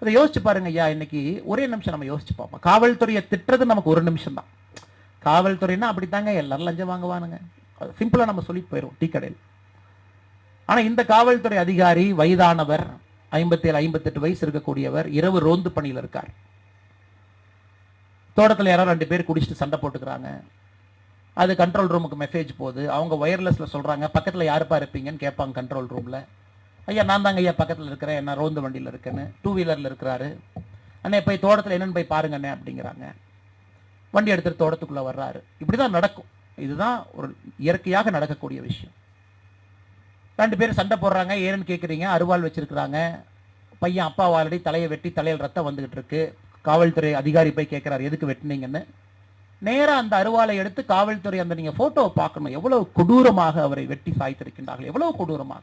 அதை யோசிச்சு பாருங்க ஐயா இன்னைக்கு ஒரே நிமிஷம் நம்ம யோசிச்சு பார்ப்போம். காவல்துறையை திட்டுறது நமக்கு ஒரு நிமிஷம் தான் காவல்துறைனா அப்படித்தாங்க எல்லாரும் லஞ்சம் வாங்குவானுங்க. சிம்பிளாக நம்ம சொல்லி போயிடும் டீ கடையில். ஆனால் இந்த காவல்துறை அதிகாரி வயதானவர் ஐம்பத்தேழு ஐம்பத்தெட்டு வயசு இருக்கக்கூடியவர் இரவு ரோந்து பணியில் இருக்கார். தோட்டத்தில் யாரோ ரெண்டு பேர் குடிச்சிட்டு சண்டை போட்டுக்கிறாங்க. அது கண்ட்ரோல் ரூமுக்கு மெசேஜ் போகுது. அவங்க ஒயர்லெஸ்ல சொல்றாங்க பக்கத்தில் யாருப்பா இருப்பீங்கன்னு கேட்பாங்க கண்ட்ரோல் ரூமில் ஐயா நான் தாங்க ஐயா பக்கத்துல இருக்கிறேன். என்ன ரோந்து வண்டியில் இருக்கேன்னு. டூ வீலர்ல இருக்கிறாரு. அண்ணே போய் தோட்டத்தில் என்னன்னு போய் பாருங்கண்ணே அப்படிங்கிறாங்க. வண்டி எடுத்துகிட்டு தோட்டத்துக்குள்ள வர்றாரு. இப்படிதான் நடக்கும். இதுதான் ஒரு இயற்கையாக நடக்கக்கூடிய விஷயம். ரெண்டு பேரும் சண்டை போடுறாங்க. ஏன்னு கேட்குறீங்க அருவாள் வச்சிருக்கிறாங்க. பையன் அப்பா ஆல்ரெடி தலையை வெட்டி தலையில் ரத்தம் வந்துகிட்டு இருக்கு. காவல்துறை அதிகாரி போய் கேட்குறாரு எதுக்கு வெட்டினீங்கன்னு? நேராக அந்த அருவாளை எடுத்து காவல்துறை அந்த நீங்க ஃபோட்டோவை பார்க்கணும். எவ்வளவு கொடூரமாக அவரை வெட்டி சாய்த்திருக்கின்றார்கள். எவ்வளவு கொடூரமாக.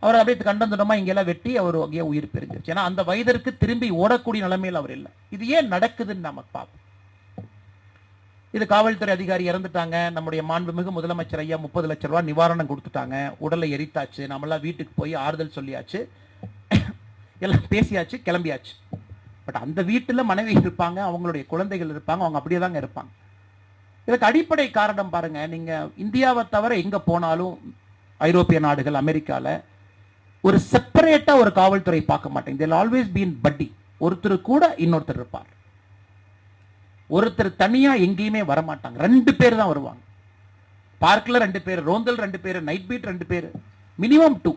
அவர் அப்படியே கண்டந்துடமா இங்கெல்லாம் வெட்டி அவர் அங்கேயே உயிர் பிரிஞ்சிருச்சு. ஏன்னா அந்த வயதிற்கு திரும்பி ஓடக்கூடிய நிலைமையில் அவர் இல்லை. இது ஏன் நடக்குதுன்னு நம்ம பார்ப்போம். இது காவல்துறை அதிகாரி இறந்துட்டாங்க. நம்முடைய மாண்புமிகு முதலமைச்சர் ஐயா முப்பது லட்சம் ரூபா நிவாரணம் கொடுத்துட்டாங்க. உடலை எரித்தாச்சு. நம்மளாம் வீட்டுக்கு போய் ஆறுதல் சொல்லியாச்சு. எல்லாம் பேசியாச்சு கிளம்பியாச்சு. பட் அந்த வீட்டுல மனைவி இருப்பாங்க அவங்களுடைய குழந்தைகள் இருப்பாங்க அவங்க அப்படியே தாங்க இருப்பாங்க. இதுக்கு அடிப்படை காரணம் பாருங்க. நீங்க இந்தியாவை தவிர எங்க போனாலும் ஐரோப்பிய நாடுகள் அமெரிக்கால ஒரு செப்பரேட்டா ஒரு காவல்துறை பார்க்க மாட்டேங்க தேல் ஆல்வேஸ் பீன் பட்டி ஒருத்தர் கூட இன்னொருத்தர் இருப்பார். ஒருத்தர் தனியா எங்கேயுமே வர மாட்டாங்க. ரெண்டு பேர் தான் வருவாங்க. பார்க்கில் ரெண்டு பேர் ரோந்தல் ரெண்டு பேர் நைட் பீட் ரெண்டு பேர் மினிமம் டூ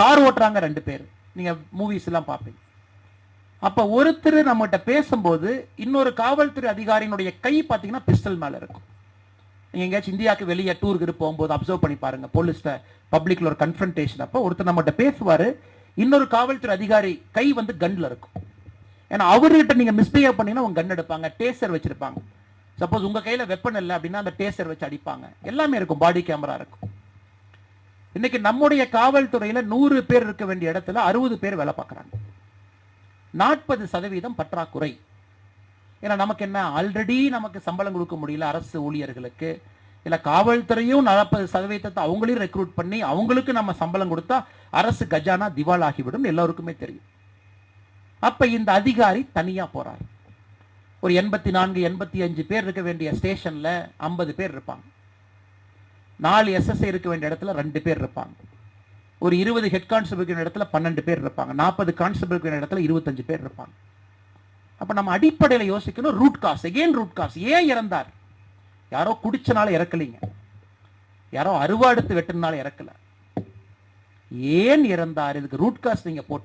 கார் ஓட்டுறாங்க ரெண்டு பேர். நீங்கள் மூவிஸ் எல்லாம் பார்ப்பீங்க. அப்போ ஒருத்தர் நம்மகிட்ட பேசும்போது இன்னொரு காவல்துறை அதிகாரியினுடைய கை பார்த்தீங்கன்னா பிஸ்டல் மேலே இருக்கும். நீங்கள் எங்கேயாச்சும் இந்தியாவுக்கு வெளியே டூருக்கு போகும்போது அப்சர்வ் பண்ணி பாருங்க. போலீஸ்ட பப்ளிக்ல ஒரு கன்ஃபரன்டேஷன் அப்போ ஒருத்தர் நம்மகிட்ட பேசுவார். இன்னொரு காவல்துறை அதிகாரி கை வந்து கன்ல இருக்கும். ஏன்னா அவர்கிட்ட நீங்கள் மிஸ்பிஹேவ் பண்ணீங்கன்னா உங்க கன் எடுப்பாங்க. டேசர் வச்சிருப்பாங்க. சப்போஸ் உங்க கையில வெப்பன் இல்லை அப்படின்னா அந்த டேசர் வச்சு அடிப்பாங்க. எல்லாமே இருக்கும். பாடி கேமரா இருக்கும். இன்னைக்கு நம்முடைய காவல்துறையில நூறு பேர் இருக்க வேண்டிய இடத்துல அறுபது பேர் வேலை பார்க்குறாங்க. நாற்பது சதவீதம் பற்றாக்குறை. ஏன்னா நமக்கு என்ன? ஆல்ரெடி நமக்கு சம்பளம் கொடுக்க முடியல அரசு ஊழியர்களுக்கு. இல்லை காவல்துறையும் நாற்பது சதவீதத்தை அவங்களையும் ரெக்ரூட் பண்ணி அவங்களுக்கு நம்ம சம்பளம் கொடுத்தா அரசு கஜானா திவால் ஆகிவிடும் எல்லாருக்குமே தெரியும். அப்ப இந்த அதிகாரி தனியா போகிறார் ஒரு எண்பத்தி நான்கு எண்பத்தி அஞ்சு பேர் இருக்க வேண்டிய ஸ்டேஷன்ல ஐம்பது பேர் இருப்பாங்க. நாலு எஸ்எஸ்ஐ இருக்க வேண்டிய இடத்துல ரெண்டு பேர் இருப்பாங்க. ஒரு இருபது ஹெட் கான்ஸ்டபிள் இடத்துல பன்னெண்டு பேர் இருப்பாங்க. நாற்பது கான்ஸ்டபிள் இடத்துல இருபத்தஞ்சு பேர் இருப்பாங்க. அப்ப நம்ம அடிப்படையில யோசிக்கணும் root cause again root cause ஏன் இறந்தார்? யாரோ குடிச்சனால இறக்கலைங்க. யாரோ அருவாடுத்து வெட்டினால இறக்கல. ஏன் இறந்தார்? இதுக்கு ரூட் காஸ் நீங்க போட்டு